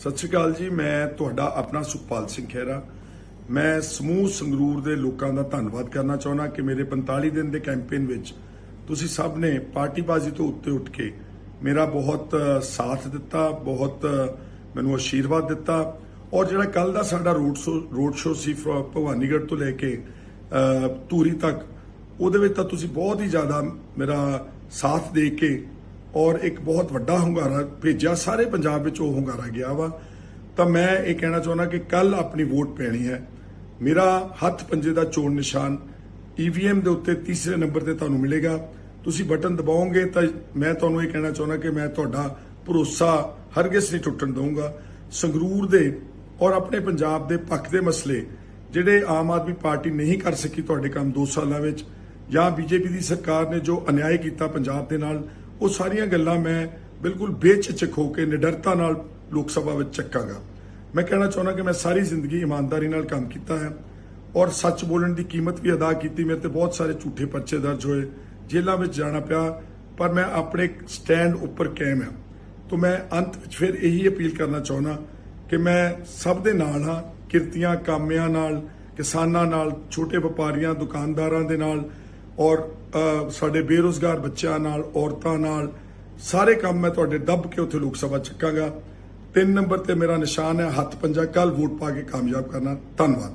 ਸਤਿ ਸ਼੍ਰੀ ਅਕਾਲ ਜੀ, ਮੈਂ ਤੁਹਾਡਾ ਆਪਣਾ ਸੁਖਪਾਲ ਸਿੰਘ ਖਹਿਰਾ। ਮੈਂ ਸਮੂਹ ਸੰਗਰੂਰ ਦੇ ਲੋਕਾਂ ਦਾ ਧੰਨਵਾਦ ਕਰਨਾ ਚਾਹੁੰਦਾ ਕਿ ਮੇਰੇ 45 ਦਿਨ ਦੇ ਕੈਂਪੇਨ ਵਿੱਚ ਤੁਸੀਂ ਸਭ ਨੇ ਪਾਰਟੀਬਾਜ਼ੀ ਤੋਂ ਉੱਤੇ ਉੱਠ ਕੇ ਮੇਰਾ ਬਹੁਤ ਸਾਥ ਦਿੱਤਾ, ਬਹੁਤ ਮੈਨੂੰ ਆਸ਼ੀਰਵਾਦ ਦਿੱਤਾ। ਔਰ ਜਿਹੜਾ ਕੱਲ ਦਾ ਸਾਡਾ ਰੋਡ ਸ਼ੋ ਰੋਡ ਸ਼ੋ ਸੀ ਫਰੋ ਭਵਾਨੀਗੜ੍ਹ ਤੋਂ ਲੈ ਕੇ ਧੂਰੀ ਤੱਕ, ਉਹਦੇ ਵਿੱਚ ਤਾਂ ਤੁਸੀਂ ਬਹੁਤ ਹੀ ਜ਼ਿਆਦਾ ਮੇਰਾ ਸਾਥ ਦੇ ਕੇ ਔਰ ਇੱਕ ਬਹੁਤ ਵੱਡਾ ਹੁੰਗਾਰਾ ਭੇਜਿਆ, ਸਾਰੇ ਪੰਜਾਬ ਵਿੱਚ ਉਹ ਹੁੰਗਾਰਾ ਗਿਆ ਵਾ। ਤਾਂ ਮੈਂ ਇਹ ਕਹਿਣਾ ਚਾਹੁੰਦਾ ਕਿ ਕੱਲ ਆਪਣੀ ਵੋਟ ਪੈਣੀ ਹੈ। ਮੇਰਾ ਹੱਥ ਪੰਜੇ ਦਾ ਚੋਣ ਨਿਸ਼ਾਨ ਈਵੀਐਮ ਦੇ ਉੱਤੇ ਤੀਸਰੇ ਨੰਬਰ ਤੇ ਤੁਹਾਨੂੰ ਮਿਲੇਗਾ। ਤੁਸੀਂ ਬਟਨ ਦਬਾਓਗੇ ਤਾਂ ਮੈਂ ਤੁਹਾਨੂੰ ਇਹ ਕਹਿਣਾ ਚਾਹੁੰਦਾ ਕਿ ਮੈਂ ਤੁਹਾਡਾ ਭਰੋਸਾ ਹਰਗਿਜ਼ ਨਹੀਂ ਟੁੱਟਣ ਦਊਂਗਾ। ਸੰਗਰੂਰ ਦੇ ਔਰ ਆਪਣੇ ਪੰਜਾਬ ਦੇ ਪੱਖ ਦੇ ਮਸਲੇ, ਜਿਹੜੇ ਆਮ ਆਦਮੀ ਪਾਰਟੀ ਨਹੀਂ ਕਰ ਸਕੀ ਤੁਹਾਡੇ ਕੰਮ 2 ਸਾਲਾਂ ਵਿੱਚ, ਜਾਂ ਬੀਜੇਪੀ ਦੀ ਸਰਕਾਰ ਨੇ ਜੋ ਅਨਿਆਏ ਕੀਤਾ ਪੰਜਾਬ ਦੇ ਨਾਲ ਉਹ ਸਾਰੀਆਂ ਗੱਲਾਂ ਮੈਂ ਬਿਲਕੁਲ ਬੇਚਿਚਕ ਹੋ ਕੇ, ਨਿਡਰਤਾ ਨਾਲ ਲੋਕ ਸਭਾ ਵਿੱਚ ਚੱਕਾਂਗਾ। ਮੈਂ ਕਹਿਣਾ ਚਾਹੁੰਦਾ ਕਿ ਮੈਂ ਸਾਰੀ ਜ਼ਿੰਦਗੀ ਇਮਾਨਦਾਰੀ ਨਾਲ ਕੰਮ ਕੀਤਾ ਹੈ ਔਰ ਸੱਚ ਬੋਲਣ ਦੀ ਕੀਮਤ ਵੀ ਅਦਾ ਕੀਤੀ। ਮੇਰੇ ਤੇ ਬਹੁਤ ਸਾਰੇ ਝੂਠੇ ਪਰਚੇ ਦਰਜ ਹੋਏ, ਜੇਲ੍ਹਾਂ ਵਿੱਚ ਜਾਣਾ ਪਿਆ, ਪਰ ਮੈਂ ਆਪਣੇ ਸਟੈਂਡ ਉੱਪਰ ਕਾਇਮ ਹਾਂ। ਤੋਂ ਮੈਂ ਅੰਤ ਵਿੱਚ ਫਿਰ ਇਹੀ ਅਪੀਲ ਕਰਨਾ ਚਾਹੁੰਦਾ ਕਿ ਮੈਂ ਸਭ ਦੇ ਨਾਲ ਹਾਂ, ਕਿਰਤੀਆਂ, ਕਾਮਿਆਂ ਨਾਲ, ਕਿਸਾਨਾਂ ਨਾਲ, ਛੋਟੇ ਵਪਾਰੀਆਂ, ਦੁਕਾਨਦਾਰਾਂ ਦੇ ਨਾਲ ਔਰ ਸਾਡੇ ਬੇਰੋਜ਼ਗਾਰ ਬੱਚਿਆਂ ਨਾਲ, ਔਰਤਾਂ ਨਾਲ, ਸਾਰੇ ਕੰਮ ਮੈਂ ਤੁਹਾਡੇ ਦੱਬ ਕੇ ਉੱਥੇ ਲੋਕ ਸਭਾ ਚੱਕਾਂਗਾ। ਤਿੰਨ ਨੰਬਰ ਤੇ ਮੇਰਾ ਨਿਸ਼ਾਨ ਹੈ, ਹੱਥ ਪੰਜਾ ਕੱਲ ਵੋਟ ਪਾ ਕੇ ਕਾਮਯਾਬ ਕਰਨਾ। ਧੰਨਵਾਦ।